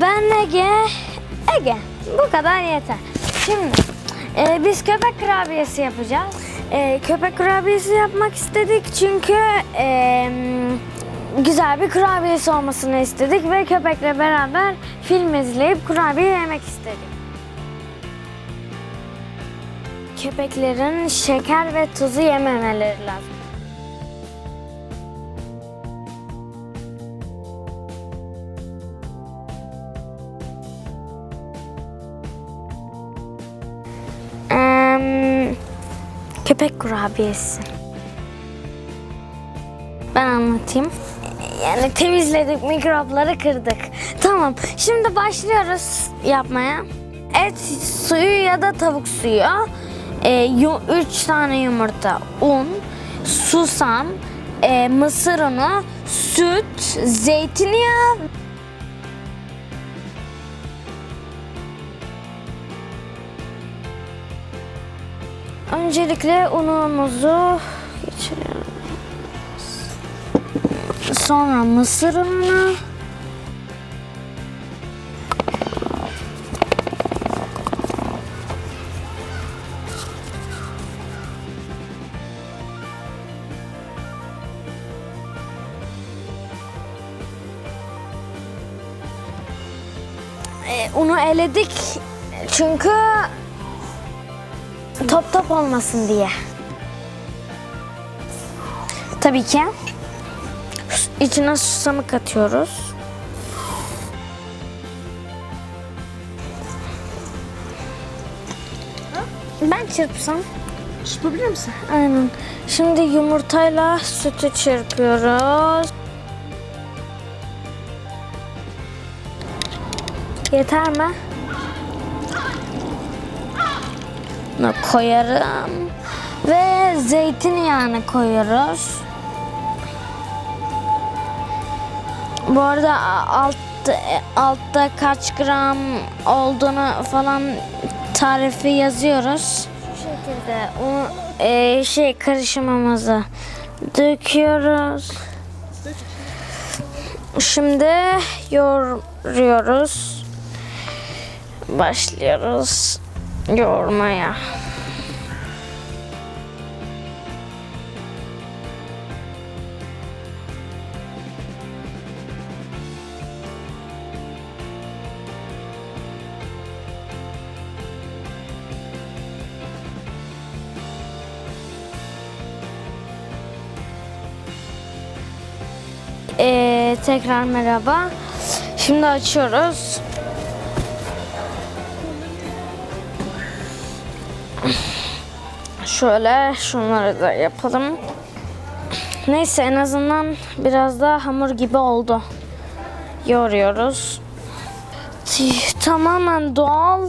Ben Ege. Ege. Bu kadar yeter. Şimdi e, biz köpek kurabiyesi yapacağız. E, köpek kurabiyesi yapmak istedik çünkü e, güzel bir kurabiyesi olmasını istedik ve köpekle beraber film izleyip kurabiye yemek istedik. Köpeklerin şeker ve tuzu yememeleri lazım. Köpek kurabiyesi. Ben anlatayım. Yani temizledik, mikropları kırdık. Tamam, şimdi başlıyoruz yapmaya. Et suyu ya da tavuk suyu. 3 tane yumurta, un, susam, e, mısır unu, süt, zeytinyağı Öncelikle unumuzu geçiriyoruz. Sonra mısır ununu. Ee, unu eledik çünkü top top olmasın diye. Tabii ki içine susamı katıyoruz. Ben çırpsam. Çırpabilir misin? Aynen. Şimdi yumurtayla sütü çırpıyoruz. Yeter mi? Bunu koyarım. Ve zeytinyağını koyuyoruz. Bu arada alt, altta kaç gram olduğunu falan tarifi yazıyoruz. Şu şekilde o e, şey karışımımızı döküyoruz. Şimdi yoğuruyoruz. Başlıyoruz yoğurmaya. Ee, tekrar merhaba. Şimdi açıyoruz. Şöyle şunları da yapalım. Neyse en azından biraz daha hamur gibi oldu. Yoğuruyoruz. Tih, Tamamen doğal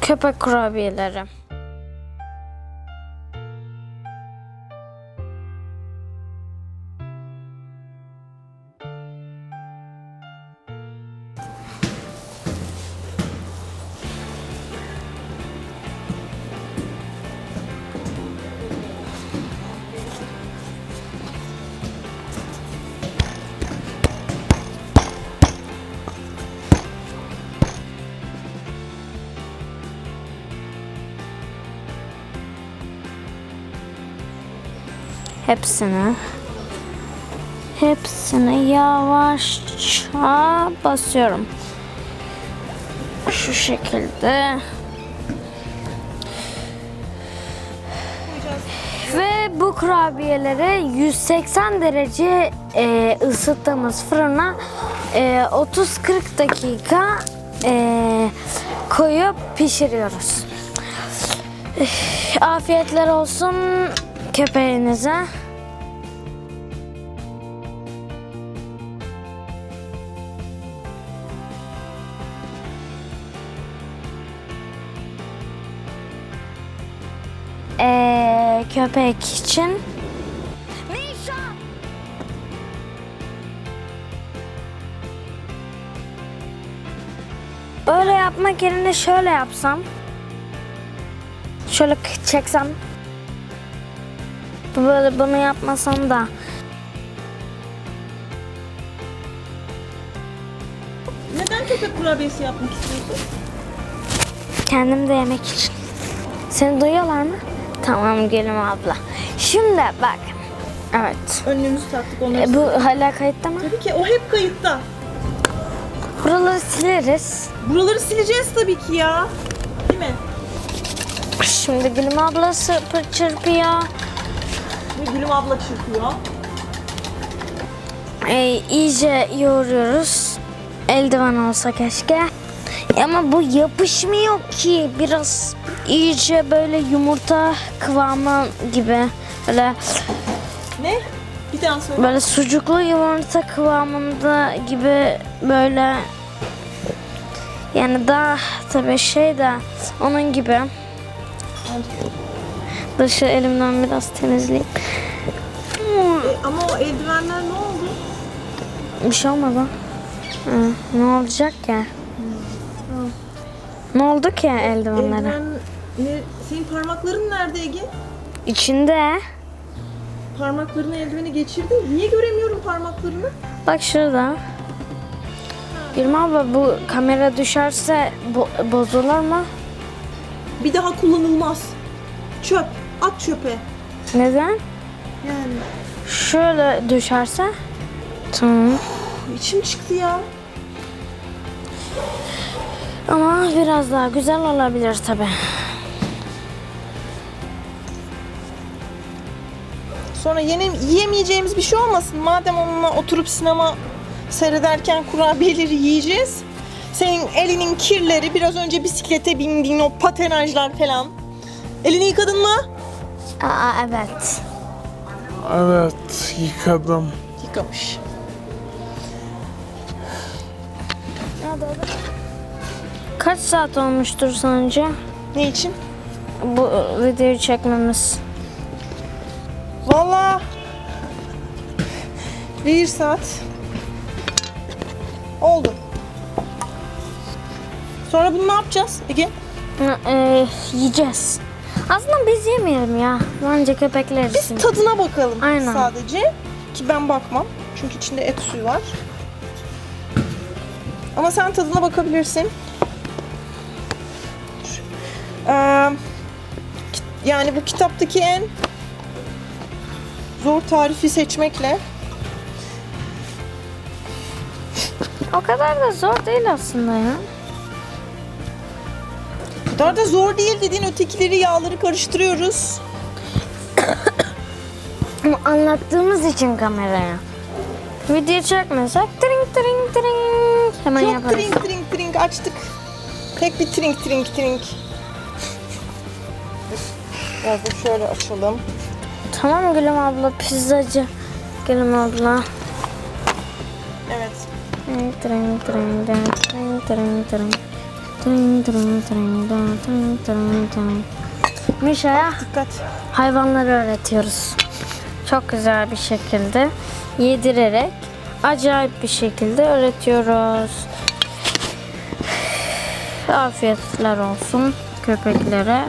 köpek kurabiyeleri. Hepsini hepsini yavaşça basıyorum. Şu şekilde. Ve bu kurabiyeleri 180 derece e, ısıttığımız fırına e, 30-40 dakika e, koyup pişiriyoruz. Afiyetler olsun köpeğinize. Ee, köpek için. Böyle yapmak yerine şöyle yapsam. Şöyle çeksem. Böyle bunu yapmasam da köpek kurabiyesi yapmak istiyorsun? Kendim de yemek için. Seni duyuyorlar mı? Tamam Gülüm abla. Şimdi bak. Evet. Önlüğümüzü taktık onları. E, bu hala kayıtta mı? Tabii ki o hep kayıtta. Buraları sileriz. Buraları sileceğiz tabii ki ya. Değil mi? Şimdi Gülüm ablası pır çırpıyor. Ve Gülüm abla çırpıyor. E, iyice yoğuruyoruz. Eldiven olsa keşke. Ama bu yapışmıyor ki. Biraz iyice böyle yumurta kıvamı gibi. Böyle Ne? Bir daha söyle. böyle sucuklu yumurta kıvamında gibi böyle yani daha tabii şey de onun gibi. Dışı elimden biraz temizleyeyim. E, ama o eldivenler ne oldu? Bir şey olmadı. Hı, ne olacak ki? Ne oldu ki eldivenlere? Eldiven... Ne? Senin parmakların nerede Ege? İçinde. Parmaklarını eldiveni geçirdin. Niye göremiyorum parmaklarını? Bak şurada. Gülüm abla bu kamera düşerse bo- bozulur mu? Bir daha kullanılmaz. Çöp. At çöpe. Neden? Yani. Şöyle düşerse. Tamam. içim çıktı ya. Ama biraz daha güzel olabilir tabi. Sonra yeni yiyemeyeceğimiz bir şey olmasın. Madem onunla oturup sinema seyrederken kurabiyeleri yiyeceğiz. Senin elinin kirleri, biraz önce bisiklete bindiğin o patenajlar falan. Elini yıkadın mı? Aa evet. Evet, yıkadım. Yıkamış. Kaç saat olmuştur sence Ne için? bu videoyu çekmemiz? Valla bir saat oldu. Sonra bunu ne yapacağız Ege? Ha, e, yiyeceğiz. Aslında biz yemeyelim ya. Bence köpekler Biz için. tadına bakalım Aynen. sadece. Ki ben bakmam. Çünkü içinde et suyu var. Ama sen tadına bakabilirsin. Ee, yani bu kitaptaki en zor tarifi seçmekle O kadar da zor değil aslında ya. o kadar da zor değil dediğin ötekileri yağları karıştırıyoruz. Ama anlattığımız için kameraya. Video çekmesek tring tring tring hemen Yok yaparız. trink trink trink açtık. Tek bir trink trink trink. Biraz da şöyle açalım. Tamam Gülüm abla pizzacı. Gülüm abla. Evet. Mişa'ya Dikkat. hayvanları öğretiyoruz. Çok güzel bir şekilde yedirerek acayip bir şekilde öğretiyoruz. Afiyetler olsun köpeklere.